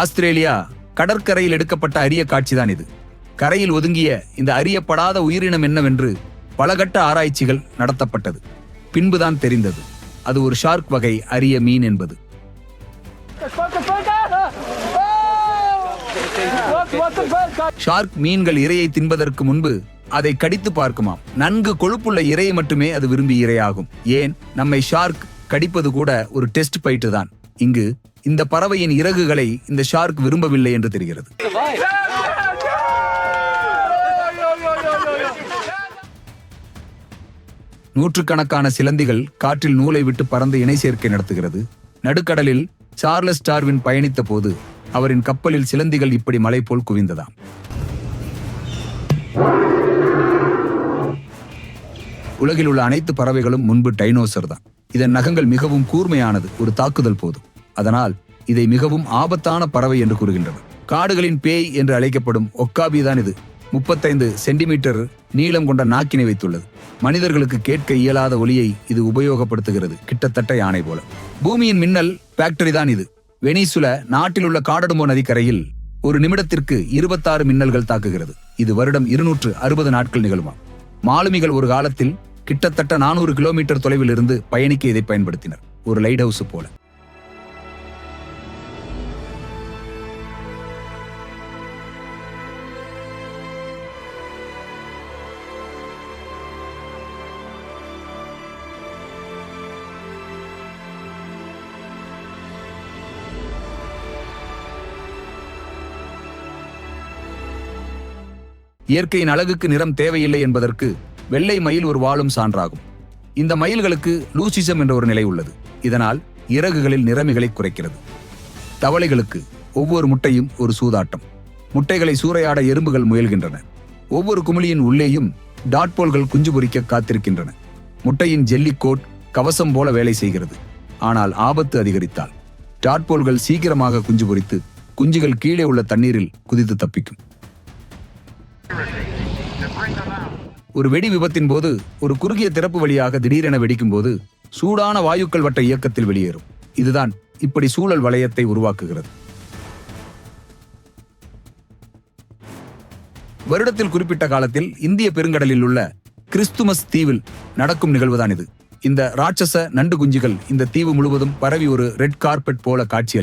Australia கடற்கரையில் எடுக்கப்பட்ட அரிய காட்சிதான் இது. கரையில் ஒதுங்கிய இந்த அறியப்படாத உயிரினம் என்னவென்று பலகட்ட ஆராய்ச்சிகள் நடத்தப்பட்டது. பின்புதான் தெரிந்தது. அது ஒரு ஷார்க் வகை அரிய மீன் என்பது. ஷார்க் மீன்கள் இரையை தின்பதற்கு முன்பு அதை கடித்து பார்க்குமாம். நன்கு கொழுப்புள்ள இரையை மட்டுமே அது விரும்பி இரையாகும். ஏன்? நம்மை ஷார்க் கடிப்பது கூட ஒரு டெஸ்ட் பயிட்டு தான் இங்கு இந்த பறவையின் இறகுகளை இந்த ஷார்க் விரும்பவில்லை என்று தெரிகிறது. நூற்றுக்கணக்கான சிலந்திகள் காற்றில் நூலை விட்டு பறந்து இணை சேர்க்கை நடத்துகிறது. நடுக்கடலில் சார்லஸ் டார்வின் பயணித்த போது அவரின் கப்பலில் சிலந்திகள் இப்படி மலை போல் குவிந்ததாம். உலகில் உள்ள அனைத்து பறவைகளும் முன்பு டைனோசர் தான். இதன் நகங்கள் மிகவும் கூர்மையானது ஒரு தாக்குதல் போதும். அதனால் இதை மிகவும் ஆபத்தான பறவை என்று கூறுகின்றனர் காடுகளின் பேய் என்று அழைக்கப்படும் ஒக்காபி தான் இது. முப்பத்தைந்து சென்டிமீட்டர் நீளம் கொண்ட நாக்கினை வைத்துள்ளது. மனிதர்களுக்கு கேட்க இயலாத ஒலியை இது உபயோகப்படுத்துகிறது கிட்டத்தட்ட யானை போல. பூமியின் மின்னல் ஃபேக்டரி தான் இது. வெனிசுல நாட்டில் உள்ள காடடுமோ நதிக்கரையில் ஒரு நிமிடத்திற்கு இருபத்தாறு மின்னல்கள் தாக்குகிறது. இது வருடம் இருநூற்று அறுபது நாட்கள் நிகழுமா? மாலுமிகள் ஒரு காலத்தில் கிட்டத்தட்ட நானூறு கிலோமீட்டர் தொலைவில் இருந்து பயணிக்க இதை பயன்படுத்தினர். ஒரு லைட் ஹவுஸ் போல. இயற்கையின் அழகுக்கு நிறம் தேவையில்லை என்பதற்கு வெள்ளை மயில் ஒரு வாழும் சான்றாகும். இந்த மயில்களுக்கு லூசிசம் என்ற ஒரு நிலை உள்ளது. இதனால் இறகுகளில் நிறமிகளை குறைக்கிறது. தவளைகளுக்கு ஒவ்வொரு முட்டையும் ஒரு சூதாட்டம். முட்டைகளை சூறையாட எறும்புகள் முயல்கின்றன. ஒவ்வொரு குமிழியின் உள்ளேயும் டாட்போல்கள் குஞ்சு பொறிக்க காத்திருக்கின்றன. முட்டையின் ஜெல்லி கோட் கவசம் போல வேலை செய்கிறது. ஆனால் ஆபத்து அதிகரித்தால் டாட்போல்கள் சீக்கிரமாக குஞ்சு பொரித்து குஞ்சுகள் கீழே உள்ள தண்ணீரில் குதித்து தப்பிக்கும். ஒரு வெடி விபத்தின் போது ஒரு குறுகிய திறப்பு வழியாக திடீரென வெடிக்கும் போது சூடான வாயுக்கள் வட்ட இயக்கத்தில் வெளியேறும். இதுதான் இப்படி சூழல் வளையத்தை உருவாக்குகிறது. வருடத்தில் குறிப்பிட்ட காலத்தில் இந்திய பெருங்கடலில் உள்ள கிறிஸ்துமஸ் தீவில் நடக்கும் நிகழ்வுதான் இது. இந்த ராட்சச நண்டு குஞ்சுகள் இந்த தீவு முழுவதும் பரவி ஒரு ரெட் கார்பெட் போல காட்சி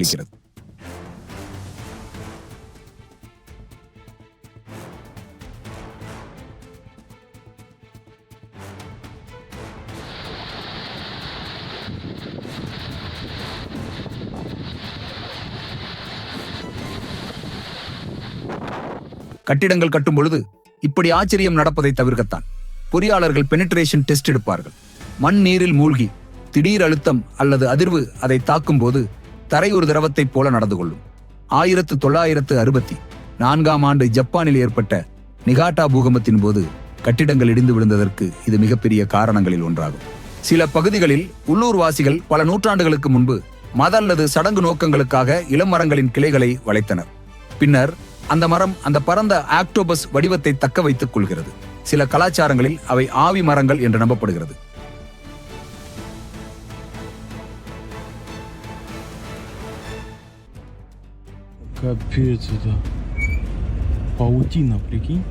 கட்டிடங்கள் கட்டும் பொழுது இப்படி ஆச்சரியம் நடப்பதை தவிர்க்கத்தான். பொறியாளர்கள் பெனிட்ரேஷன் டெஸ்ட் எடுப்பார்கள். மண் நீரில் மூழ்கி திடீர் அழுத்தம் அல்லது அதிர்வு அதை தாக்கும் போது தரை ஒரு திரவத்தைப் போல நடந்து கொள்ளும். ஆயிரத்து தொள்ளாயிரத்து அறுபத்தி நான்காம் ஆண்டு ஜப்பானில் ஏற்பட்ட நிகாட்டா பூகம்பத்தின் போது கட்டிடங்கள் இடிந்து விழுந்ததற்கு இது மிகப்பெரிய காரணங்களில் ஒன்றாகும். சில பகுதிகளில் உள்ளூர்வாசிகள் பல நூற்றாண்டுகளுக்கு முன்பு மத அல்லது சடங்கு நோக்கங்களுக்காக இளமரங்களின் கிளைகளை வளைத்தனர். பின்னர் அந்த மரம் அந்த பரந்த ஆக்டோபஸ் வடிவத்தை தக்க வைத்துக் கொள்கிறது சில கலாச்சாரங்களில் அவை ஆவி மரங்கள் என்று நம்பப்படுகிறது Капец это. Паутина, прикинь.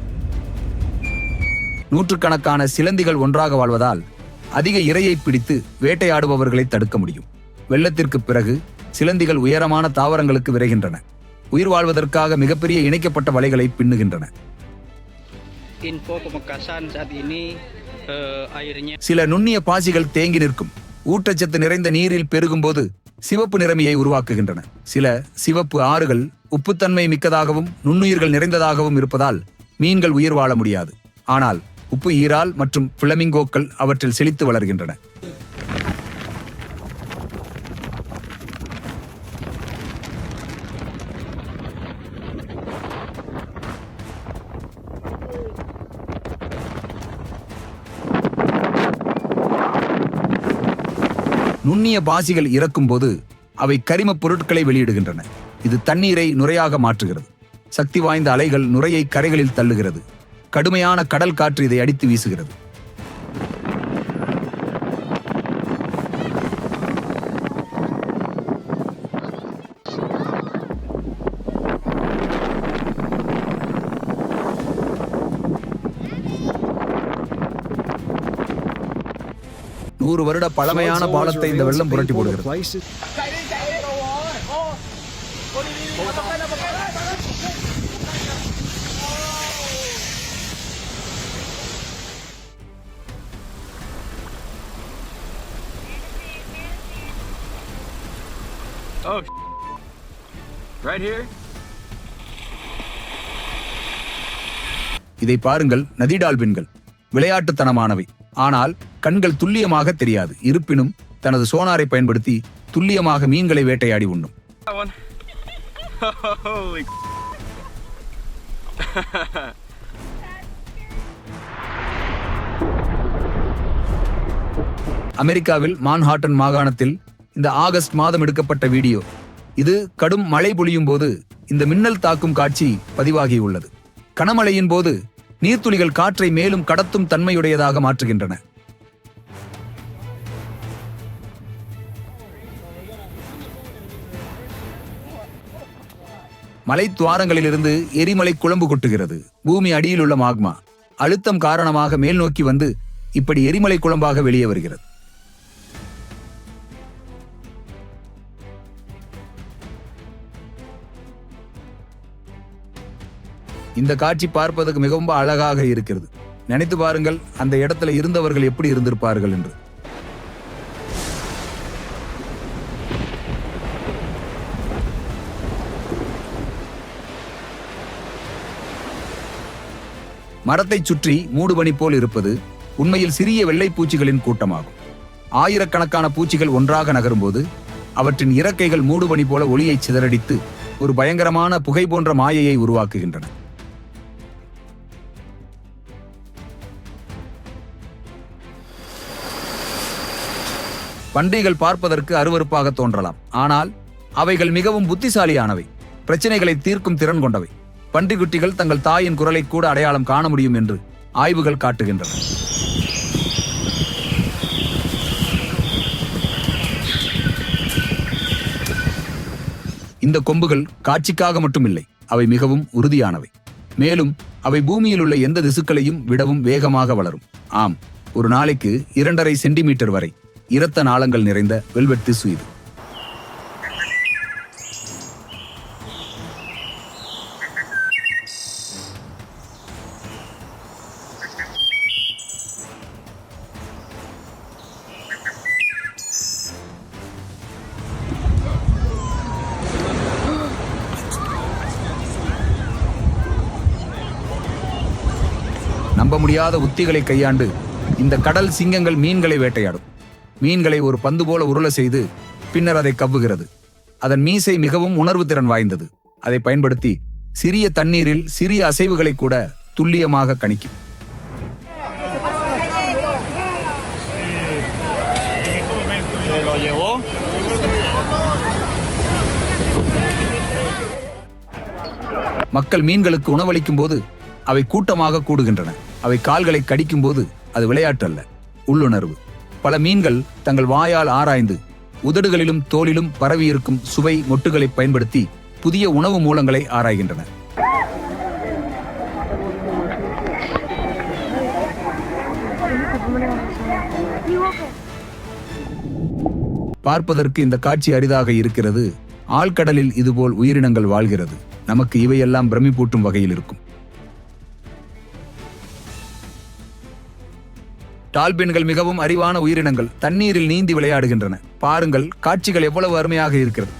நூற்றுக்கணக்கான சிலந்திகள் ஒன்றாக வாழ்வதால் அதிக இரையை பிடித்து வேட்டையாடுபவர்களை தடுக்க முடியும் வெள்ளத்திற்கு பிறகு சிலந்திகள் உயரமான தாவரங்களுக்கு விரைகின்றன உயிர் வாழ்வதற்காக மிகப்பெரிய இணைக்கப்பட்ட வலைகளை பின்னுகின்றன. Eh, சில நுண்ணிய பாசிகள் தேங்கி நிற்கும். ஊட்டச்சத்து நிறைந்த நீரில் பெருகும்போது சிவப்பு நிறமியை உருவாக்குகின்றன. சில சிவப்பு ஆறுகள் உப்புத்தன்மை மிக்கதாகவும் நுண்ணுயிர்கள் நிறைந்ததாகவும் இருப்பதால் மீன்கள் உயிர் வாழ முடியாது. ஆனால் உப்பு ஈரால் மற்றும் பிளமிங்கோக்கள் அவற்றில் செழித்து வளர்கின்றன. நுண்ணிய பாசிகள் இறக்கும்போது அவை கரிமப் பொருட்களை வெளியிடுகின்றன. இது தண்ணீரை நுரையாக மாற்றுகிறது. சக்தி வாய்ந்த அலைகள் நுரையை கரைகளில் தள்ளுகிறது. கடுமையான கடல் காற்று இதை அடித்து வீசுகிறது. பழமையான பாலத்தை இந்த வெள்ளம் புரட்டி போடுகிறது. Oh, right here? இதை பாருங்கள் நதி டால்பின்கள் விளையாட்டுத்தனமானவை. ஆனால் கண்கள் துல்லியமாக தெரியாது. இருப்பினும் தனது சோனாரை பயன்படுத்தி துல்லியமாக மீன்களை வேட்டையாடி உண்ணும். அமெரிக்காவில் மான்ஹாட்டன் மாகாணத்தில் இந்த ஆகஸ்ட் மாதம் எடுக்கப்பட்ட வீடியோ. இது கடும் மழை பொழியும் போது இந்த மின்னல் தாக்கும் காட்சி பதிவாகியுள்ளது. கனமழையின் போது நீர்த்துளிகள் காற்றை மேலும் கடத்தும் தன்மையுடையதாக மாற்றுகின்றன. மலை துவாரங்களிலிருந்து எரிமலை குழம்பு கொட்டுகிறது. பூமி அடியில் உள்ள மாக்மா அழுத்தம் காரணமாக மேல் நோக்கி வந்து இப்படி எரிமலை குழம்பாக வெளியே வருகிறது. இந்த காட்சி பார்ப்பதற்கு மிகவும் அழகாக இருக்கிறது. நினைத்து பாருங்கள் அந்த இடத்துல இருந்தவர்கள் எப்படி இருந்திருப்பார்கள் என்று. மரத்தைச் சுற்றி மூடுபனி போல் இருப்பது உண்மையில் சிறிய வெள்ளை பூச்சிகளின் கூட்டமாகும். ஆயிரக்கணக்கான பூச்சிகள் ஒன்றாக நகரும்போது அவற்றின் இறக்கைகள் மூடுபனி போல ஒளியை சிதறடித்து ஒரு பயங்கரமான புகை போன்ற மாயையை உருவாக்குகின்றன. பன்றிகள் பார்ப்பதற்கு அருவருப்பாக தோன்றலாம். ஆனால் அவைகள் மிகவும் புத்திசாலியானவை. பிரச்சனைகளை தீர்க்கும் திறன் கொண்டவை. பன்றிக்குட்டிகள் தங்கள் தாயின் குரலை கூட அடையாளம் காண முடியும் என்று ஆய்வுகள் காட்டுகின்றன. இந்த கொம்புகள் காட்சிக்காக மட்டுமில்லை அவை மிகவும் உறுதியானவை. மேலும் அவை பூமியில் உள்ள எந்த திசுக்களையும் விடவும் வேகமாக வளரும். ஆம் ஒரு நாளைக்கு இரண்டரை சென்டிமீட்டர் வரை இரத்த நாளங்கள் நிறைந்த வெல்வெட் திசு இது. முடியாத உத்திகளை கையாண்டு இந்த கடல் சிங்கங்கள் மீன்களை வேட்டையாடும். மீன்களை ஒரு பந்து போல உருள செய்து பின்னர் அதை கவ்வுகிறது. அதன் மீசை மிகவும் உணர்வு திறன் வாய்ந்தது. அதை பயன்படுத்தி சிறிய தண்ணீரில் சிறிய அசைவுகளை கூட துல்லியமாக கணிக்கும். மக்கள் மீன்களுக்கு உணவளிக்கும் போது அவை கூட்டமாக கூடுகின்றன. அவை கால்களை கடிக்கும் போது அது விளையாட்டு அல்ல உள்ளுணர்வு. பல மீன்கள் தங்கள் வாயால் ஆராய்ந்து உதடுகளிலும் தோலிலும் பரவியிருக்கும் சுவை மொட்டுகளை பயன்படுத்தி புதிய உணவு மூலங்களை ஆராய்கின்றன. பார்ப்பதற்கு இந்த காட்சி அரிதாக இருக்கிறது. ஆழ்கடலில் இதுபோல் உயிரினங்கள் வாழ்கிறது. நமக்கு இவையெல்லாம் பிரமிப்பூட்டும் வகையில் இருக்கும். டால்பின்கள் மிகவும் அறிவான உயிரினங்கள். தண்ணீரில் நீந்தி விளையாடுகின்றன. பாருங்கள் காட்சிகள் எவ்வளவு அருமையாக இருக்கிறது.